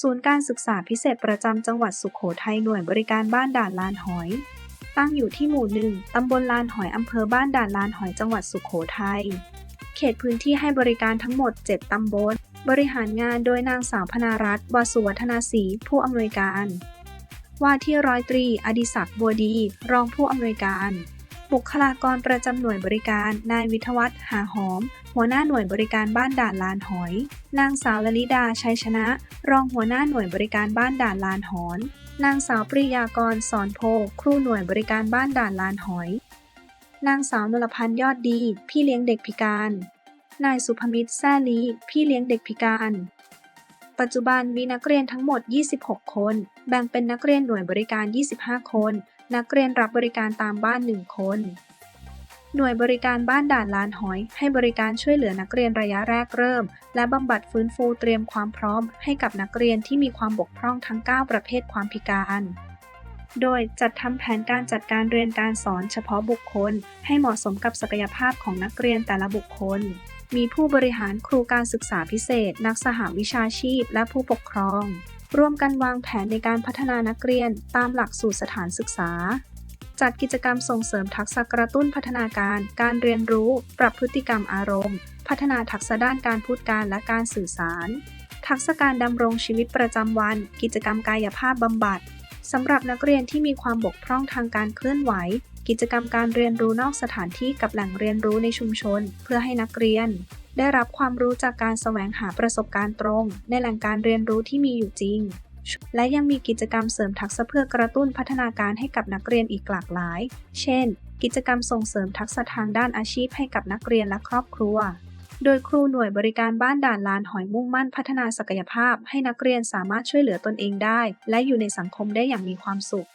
ศูนย์การศึกษาพิเศษประจำจังหวัดสุขโขทัยหน่วยบริการบ้านด่านลานหอย ตั้งอยู่ที่หมู่หนึ่งตำบลลานหอยอำเภอบ้านด่านลานหอยจังหวัดสุขโขทัย เขตพื้นที่ให้บริการทั้งหมด 7 ตำบล บริหารงานโดยนางสาวพนารัตน์วสุวัฒนาศรีผู้อำนวยการ ว่าที่ร้อยตรี อดิศักดิ์บัวดี รองผู้อำนวยการ บุคลากรประจำหน่วยบริการ นายวิทวัฒน์หาหอม หัวหน้าหน่วยบริการบ้านด่านลานหอย นางสาวลลิดาชัยชนะ รองหัวหน้าหน่วยบริการบ้านด่านลานหอน นางสาวปริยากรสอนโพ ครูหน่วยบริการบ้านด่านลานหอย นางสาวนลพันธ์ยอดดี พี่เลี้ยงเด็กพิการ นายสุภมิตรแซ่ลีพี่เลี้ยงเด็กพิการ ปัจจุบันมีนักเรียนทั้งหมด 26 คน แบ่งเป็นนักเรียนหน่วยบริการ 25 คน นักเรียนรับบริการตามบ้าน 1 คน หน่วยบริการบ้านด่านลานหอย ให้บริการช่วยเหลือนักเรียนระยะแรกเริ่ม และบำบัดฟื้นฟูเตรียมความพร้อม ให้กับนักเรียนที่มีความบกพร่องทั้ง 9 ประเภทความพิการ โดยจัดทำแผนการจัดการเรียนการสอนเฉพาะบุคคล ให้เหมาะสมกับศักยภาพของนักเรียนแต่ละบุคคล มีผู้บริหารครูการศึกษาพิเศษ นักสหวิชาชีพ และผู้ปกครอง ร่วมกันวางแผนในการพัฒนานักเรียนตามหลักสูตรสถานศึกษา จัดกิจกรรมส่งเสริมทักษะกระตุ้นพัฒนาการ การเรียนรู้ ปรับพฤติกรรมอารมณ์ พัฒนาทักษะด้านการพูดการและการสื่อสาร ทักษะการดำรงชีวิตประจำวัน กิจกรรมกายภาพบำบัดสำหรับนักเรียนที่มีความบกพร่องทางการเคลื่อนไหว กิจกรรมการเรียนรู้นอกสถานที่กับแหล่งเรียนรู้ในชุมชน เพื่อให้นักเรียน ได้รับความรู้จากการแสวงหาประสบการณ์ตรง ในแหล่งการเรียนรู้ที่มีอยู่จริง และยังมีกิจกรรมเสริมทักษะเพื่อกระตุ้นพัฒนาการให้กับนักเรียนอีกหลากหลาย เช่น กิจกรรมส่งเสริมทักษะทางด้านอาชีพให้กับนักเรียนและครอบครัว โดยครูหน่วยบริการบ้านด่านลานหอยมุ่งมั่นพัฒนาศักยภาพ ให้นักเรียนสามารถช่วยเหลือตนเองได้ และอยู่ในสังคมได้อย่างมีความสุข